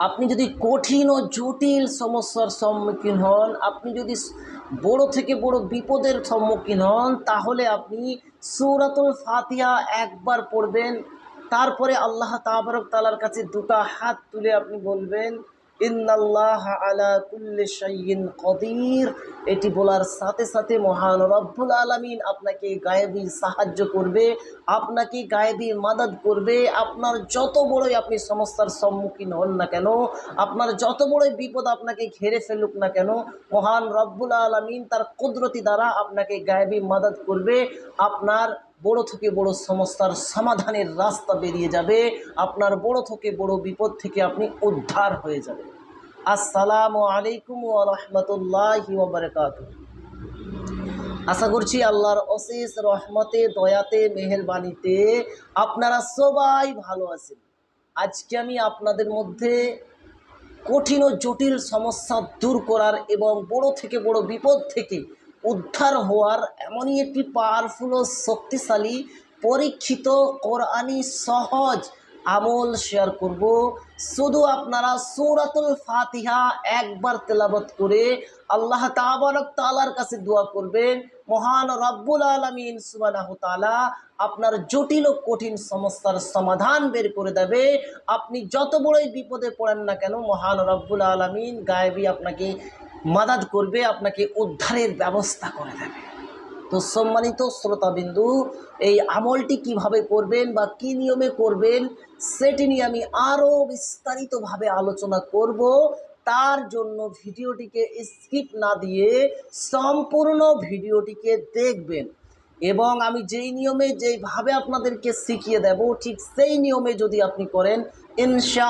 আপনি যদি কঠিন ও জটিল সমস্যার সম্মুখীন হন, আপনি যদি বড় থেকে বড় বিপদের সম্মুখীন হন, তাহলে আপনি সৌরাতুল ফাতিহা একবার পড়বেন। তারপরে আল্লাহ তাবারক তালার কাছে দুটা হাত তুলে আপনি বলবেন আলা কদির। এটি বলার সাথে সাথে মহান রব্বুল আলামিন আপনাকে গায়েবী সাহায্য করবে, আপনাকে গায়েবী মাদত করবে। আপনার যত বড়ই আপনি সমস্যার সম্মুখীন হন না কেন, আপনার যত বড়ই বিপদ আপনাকে ঘেরে ফেলুক না কেন, মহান রব্বুল আলামিন তার কুদরতি দ্বারা আপনাকে গায়েবী মাদত করবে। আপনার বড় থেকে বড় সমস্যার সমাধানের রাস্তা বেরিয়ে যাবে। আপনার বড় থেকে বড় বিপদ থেকে আপনি উদ্ধার হয়ে যাবেন। আসসালামু আলাইকুম রাহমাতুল্লাহি আশা করছি আল্লাহর অশেষ রহমতে, দয়াতে, মেহেরবানিতে আপনারা সবাই ভালো আছেন। আজকে আমি আপনাদের মধ্যে কঠিন ও জটিল সমস্যা দূর করার এবং বড় থেকে বড় বিপদ থেকে উদ্ধার হওয়ার এমনই একটি পাওয়ারফুল ও শক্তিশালী পরীক্ষিত কোরআনি সহজ আমল শেয়ার করব। শুধু আপনারা সৌরাতুল ফাতিহা একবার তেলাবত করে আল্লাহ তাবারক তালার কাছে দোয়া করবেন। মহান রব্বুল আলমিন সুবানাহ তালা আপনার জটিল ও কঠিন সমস্যার সমাধান বের করে দেবে। আপনি যত বড়ই বিপদে পড়েন না কেন, মহান রব্বুল আলমিন গায়েবী আপনাকে মাদাদ করবে, আপনাকে উদ্ধারের ব্যবস্থা করে দেবে। তো সম্মানিত শ্রোতাবিন্দু, এই আমলটি কীভাবে করবেন বা কি নিয়মে করবেন, সেটি নিয়ে আমি আরও বিস্তারিতভাবে আলোচনা করব। তার জন্য ভিডিওটিকে স্কিপ না দিয়ে সম্পূর্ণ ভিডিওটিকে দেখবেন। এবং আমি যেই নিয়মে, যেইভাবে আপনাদেরকে শিখিয়ে দেব, ঠিক সেই নিয়মে যদি আপনি করেন ইনশা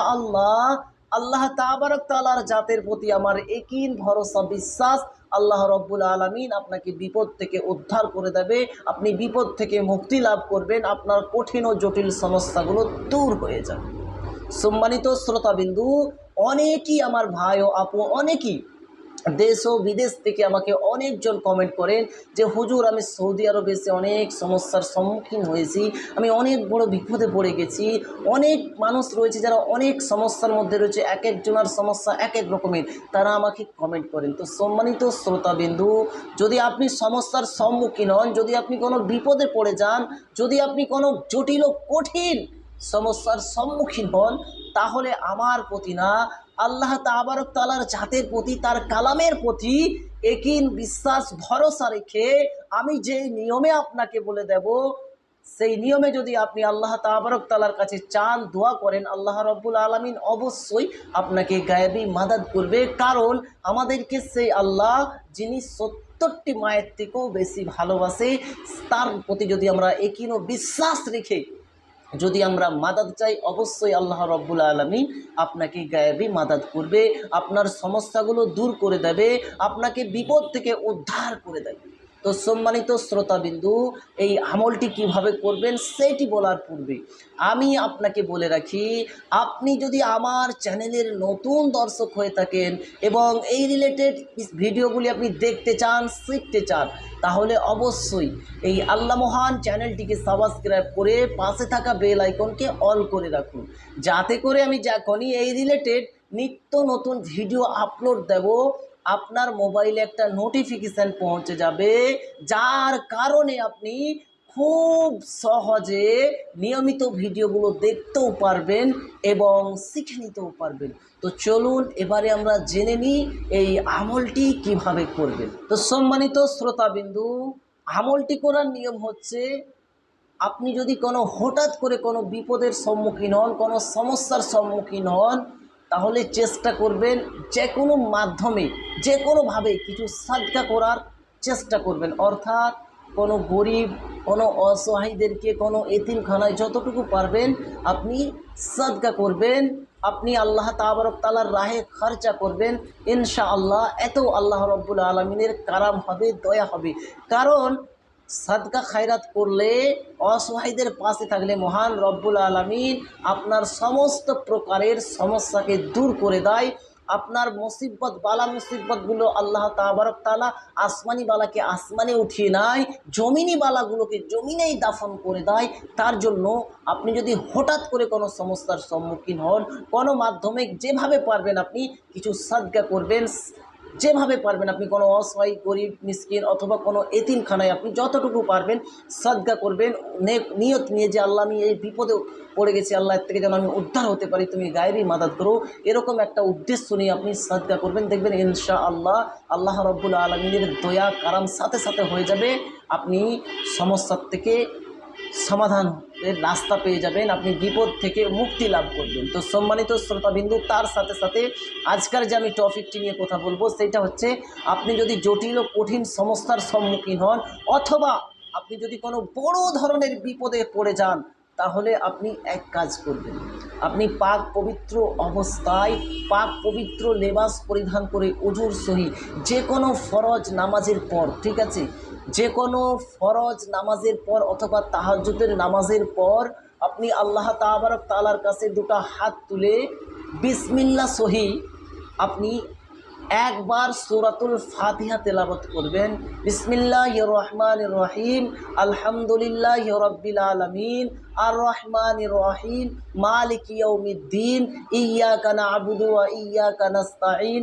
আল্লাহ তাবারক তালার জাতের প্রতি আমার একিন ভরসা, বিশ্বাস আল্লাহ রব্বুল আলমিন আপনাকে বিপদ থেকে উদ্ধার করে দেবে। আপনি বিপদ থেকে মুক্তি লাভ করবেন। আপনার কঠিন ও জটিল সমস্যাগুলো দূর হয়ে যাবে। সম্মানিত শ্রোতাবিন্দু, অনেকই আমার ভাই ও আপু, অনেকই দেশ ও বিদেশ থেকে আমাকে অনেকজন কমেন্ট করেন যে, হুজুর, আমি সৌদি আরবে এসে অনেক সমস্যার সম্মুখীন হয়েছি। আমি অনেক বড় বিপদে পড়ে গেছি। অনেক মানুষ রয়েছে যারা অনেক সমস্যার মধ্যে রয়েছে। এক একজনের সমস্যা এক এক রকমের। তারা আমাকে কমেন্ট করেন। তো সম্মানিত শ্রোতাবিন্দু, যদি আপনি সমস্যার সম্মুখীন হন, যদি আপনি কোনো বিপদে পড়ে যান, যদি আপনি কোনো জটিল ও কঠিন সমস্যার সম্মুখীন হন, তাহলে আমার প্রতি না আল্লাহ তাবারক তালার জাতের প্রতি, তার কালামের প্রতি একিন বিশ্বাস, ভরসা রেখে আমি যে নিয়মে আপনাকে বলে দেব, সেই নিয়মে যদি আপনি আল্লাহ তাবারক তালার কাছে চান, দোয়া করেন, আল্লাহ রব্বুল আলমিন অবশ্যই আপনাকে গায়েবী মাদাত করবে। কারণ আমাদেরকে সেই আল্লাহ, যিনি সত্তরটি মায়ের থেকেও বেশি ভালোবাসে, তার প্রতি যদি আমরা একিন বিশ্বাস রেখে যদি আমরা মাদাদ চাই, অবশ্যই আল্লাহ রব্বুল আলমী আপনাকে গায়েবি মাদাদ করবে, আপনার সমস্যাগুলো দূর করে দেবে, আপনাকে বিপদ থেকে উদ্ধার করে দেবে। তো সম্মানিত শ্রোতাবিন্দু, এই আমলটি কীভাবে করবেন সেটি বলার পূর্বে আমি আপনাকে বলে রাখি, আপনি যদি আমার চ্যানেলের নতুন দর্শক হয়ে থাকেন এবং এই রিলেটেড ভিডিওগুলি আপনি দেখতে চান, শিখতে চান, তাহলে অবশ্যই এই আল্লাহ মহান চ্যানেলটিকে সাবস্ক্রাইব করে পাশে থাকা বেল আইকনকে অল করে রাখুন। যাতে করে আমি যখনই এই রিলেটেড নিত্য নতুন ভিডিও আপলোড দেব আপনার মোবাইলে একটা নোটিফিকেশান পৌঁছে যাবে, যার কারণে আপনি খুব সহজে নিয়মিত ভিডিওগুলো দেখতেও পারবেন এবং শিখে নিতেও পারবেন। তো চলুন এবারে আমরা জেনে নিই এই আমলটি কীভাবে করবেন। তো সম্মানিত শ্রোতাবিন্দু, আমলটি করার নিয়ম হচ্ছে, আপনি যদি কোনো হঠাৎ করে কোনো বিপদের সম্মুখীন হন, কোনো সমস্যার সম্মুখীন হন তাহলে চেষ্টা করবেন যে কোনো মাধ্যমে, যে কোনোভাবে কিছু সাদকা করার চেষ্টা করবেন। অর্থাৎ কোনো গরিব, কোনো অসহায়দেরকে, কোনো এতিমখানায় যতটুকু পারবেন আপনি সাদকা করবেন। আপনি আল্লাহ তাবারক তালার রাহে খরচা করবেন। ইনশা আল্লাহ এত আল্লাহ রব্বুল আলমিনের কারাম হবে, দয়া হবে। কারণ সাদকা খায়রাত করলে, অসহায়দের পাশে থাকলে মহান রব্বুল আলমিন আপনার সমস্ত প্রকারের সমস্যাকে দূর করে দেয়। আপনার মুসিবত, বালা মুসিবতগুলো আল্লাহ তাবারক তালা আসমানি বালাকে আসমানে উঠিয়ে নেয়, জমিনি বালাগুলোকে জমিনেই দাফন করে দেয়। তার জন্য আপনি যদি হঠাৎ করে কোনো সমস্যার সম্মুখীন হন, কোনো মাধ্যমে যেভাবে পারবেন আপনি কিছু সাদগা করবেন। যেভাবে পারবেন আপনি কোনো অসহায়, গরিব, মিসকিন অথবা কোনো এতিমখানায় আপনি যতটুকু পারবেন সাদগা করবেন নিয়ত নিয়ে যে আল্লাহ, আমি এই বিপদে পড়ে গেছি, আল্লাহ থেকে যেন আমি উদ্ধার হতে পারি, তুমি গায়েবই মাদাত করো। এরকম একটা উদ্দেশ্য নিয়ে আপনি সাদগা করবেন, দেখবেন ইনশা আল্লাহ আল্লাহ রব্বুল আলমিনের দয়া, কারাম সাথে সাথে হয়ে যাবে। আপনি সমস্যার থেকে সমাধানের রাস্তা পেয়ে যাবেন। আপনি বিপদ থেকে মুক্তি লাভ করবেন। তো সম্মানিত শ্রোতাবিন্দু, তার সাথে সাথে আজকের যে আমি টপিকটি নিয়ে কথা বলব, সেটা হচ্ছে আপনি যদি জটিল ও কঠিন সমস্যার সম্মুখীন হন, অথবা আপনি যদি কোনো বড় ধরনের বিপদে পড়ে যান তাহলে আপনি এক কাজ করবেন। আপনি পাক পবিত্র অবস্থায় পাক পবিত্র লেবাস পরিধান করে অজুর সহি যে কোনো ফরজ নামাজের পর, ঠিক আছে? যে কোনো ফরজ নামাজের পর অথবা তাহাজ্জুদের নামাজের পর আপনি আল্লাহ তাবারক তালার কাছে দুটো হাত তুলে বিসমিল্লা সহি আপনি একবার সূরাতুল ফাতিহা তেলাবত করবেন বিসমিল্লাহ রহমান রহিম আলহামদুলিল্লাহ রব্বিল আলমিন আর রহমান রহিম মালিক ইয়ৌমিদ্দিন ইয়াকা নাবুদু ওয়া ইয়াকা নাস্তাঈন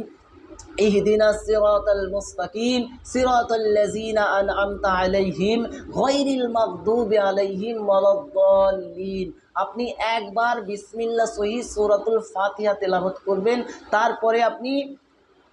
اهدنا الصراط المستقيم صراط الذين أنعمت عليهم غير المغضوب عليهم ولا الضالين আপনি একবার বিসমিল্লা সহি সূরাতুল ফাতিহা তেলাওয়াত করবেন তারপরে আপনি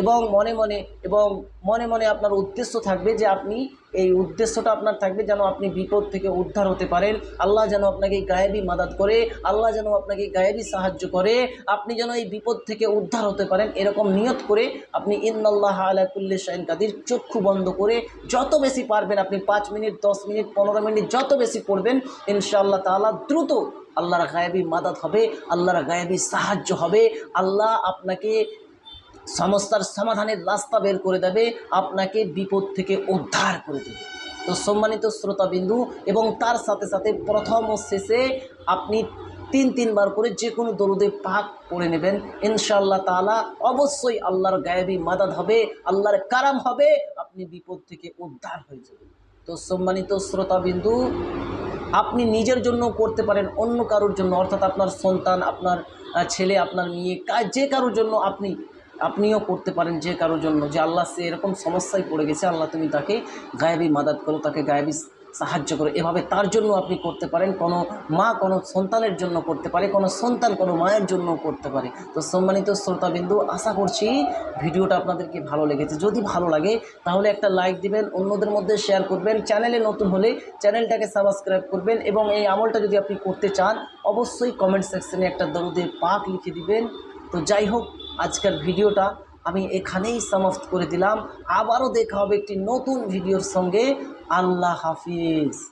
এবং মনে মনে, এবং মনে মনে আপনার উদ্দেশ্য থাকবে যে আপনি এই উদ্দেশ্যটা আপনার থাকবে যেন আপনি বিপদ থেকে উদ্ধার হতে পারেন। আল্লাহ যেন আপনাকে গায়েবী মাদাত করে, আল্লাহ যেন আপনাকে গায়েবী সাহায্য করে, আপনি যেন এই বিপদ থেকে উদ্ধার হতে পারেন। এরকম নিয়ত করে আপনি ইন্নাল্লাহ আলা কুল্লি শাইন কাদির চক্ষু বন্ধ করে যত বেশি পারবেন, আপনি পাঁচ মিনিট, দশ মিনিট, পনেরো মিনিট যত বেশি পড়বেন ইনশাআল্লাহ তাআলা দ্রুত আল্লাহর গায়েবী মাদাত হবে, আল্লাহর গায়েবী সাহায্য হবে। আল্লাহ আপনাকে সমস্যার সমাধানের রাস্তা বের করে দেবে, আপনাকে বিপদ থেকে উদ্ধার করে দেবে। তো সম্মানিত শ্রোতাবিন্দু, এবং তার সাথে সাথে প্রথম ও শেষে আপনি তিন তিনবার করে যে কোনো দরুদে পাক পড়ে নেবেন। ইনশাআল্লাহ তাআলা অবশ্যই আল্লাহর গায়েবী মাদাদ হবে, আল্লাহর কারাম হবে, আপনি বিপদ থেকে উদ্ধার হয়ে যাবেন। তো সম্মানিত শ্রোতাবিন্দু, আপনি নিজের জন্য করতে পারেন, অন্য কারোর জন্য। অর্থাৎ আপনার সন্তান, আপনার ছেলে, আপনার মেয়ে যে কারোর জন্য আপনি আপনিও করতে পারেন যে কারোর জন্য, যে আল্লাহ সে এরকম সমস্যায় পড়ে গেছে, আল্লাহ তুমি তাকে গায়েবী মাদাত করো, তাকে গায়েবী সাহায্য করো। এভাবে তার জন্য আপনি করতে পারেন, কোনো মা কোনো সন্তানের জন্য করতে পারে, কোনো সন্তান কোনো মায়ের জন্য করতে পারে। তো সম্মানিত শ্রোতাবিন্দু, আশা করছি ভিডিওটা আপনাদেরকে ভালো লেগেছে। যদি ভালো লাগে, তাহলে একটা লাইক দিবেন, অন্যদের মধ্যে শেয়ার করবেন, চ্যানেলে নতুন হলে চ্যানেলটাকে সাবস্ক্রাইব করবেন এবং এই আমলটা যদি আপনি করতে চান, অবশ্যই কমেন্ট সেকশনে একটা দরুদের পাক লিখে দিবেন। তো যাই হোক আজকের ভিডিওটা আমি এখানেই সমাপ্ত করে দিলাম। আবারও দেখা হবে একটি নতুন ভিডিওর সঙ্গে। আল্লাহ হাফিজ।